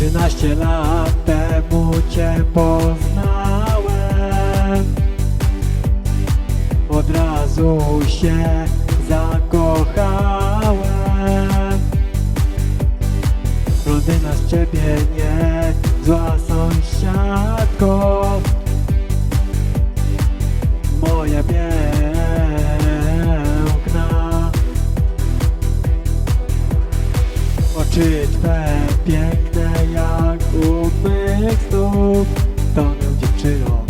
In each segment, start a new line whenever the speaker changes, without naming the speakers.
Piętnaście lat temu Cię poznałem. Od razu się zakochałem. Blondyna z Ciebie nie zła sąsiadko. Moja piękna. Oczy Twe piękne Tonę dziewczyną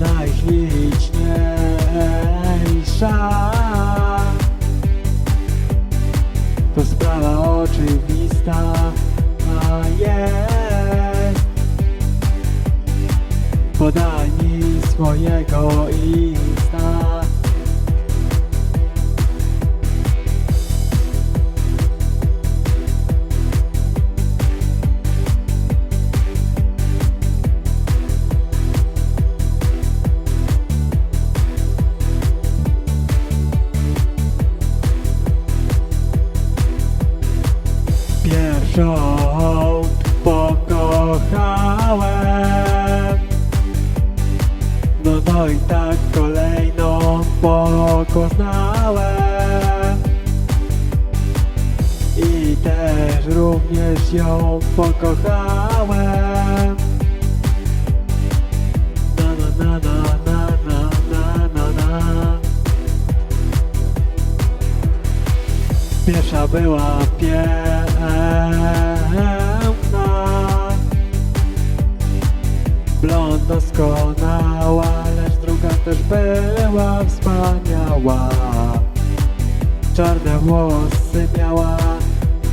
najśliczniejsza. To sprawa oczywista, a jest. Podaj mi swojego Insta No i tak kolejną poznałem I też również ją pokochałem. Na na na na na na na na Pierwsza była piękna wspaniała. Czarne włosy miała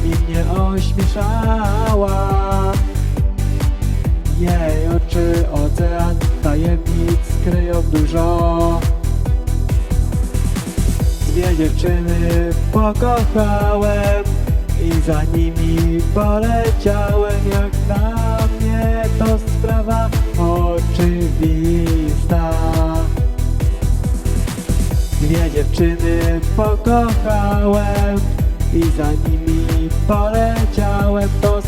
i mnie ośmieszała. Jej oczy ocean tajemnic kryją dużo. Dwie dziewczyny pokochałem i za nimi poleciałem. Jak dla mnie to sprawa dziewczyny pokochałem i za nimi poleciałem. To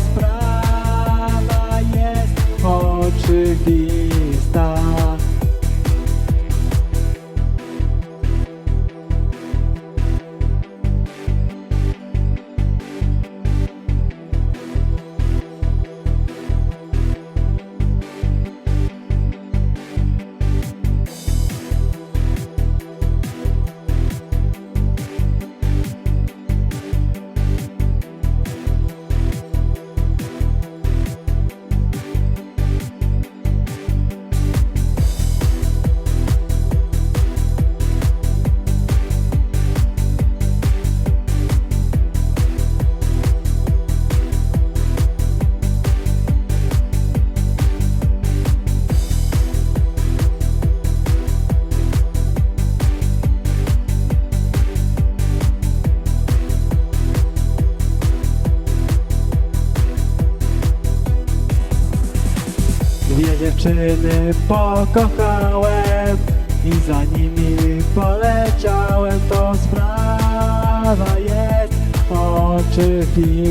dziewczyny pokochałem i za nimi poleciałem. To sprawa jest oczywista.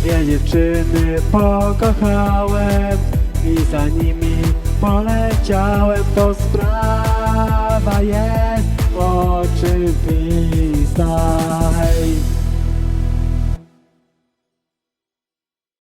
Dwie dziewczyny pokochałem i za nimi poleciałem. To sprawa jest oczywista. Hej.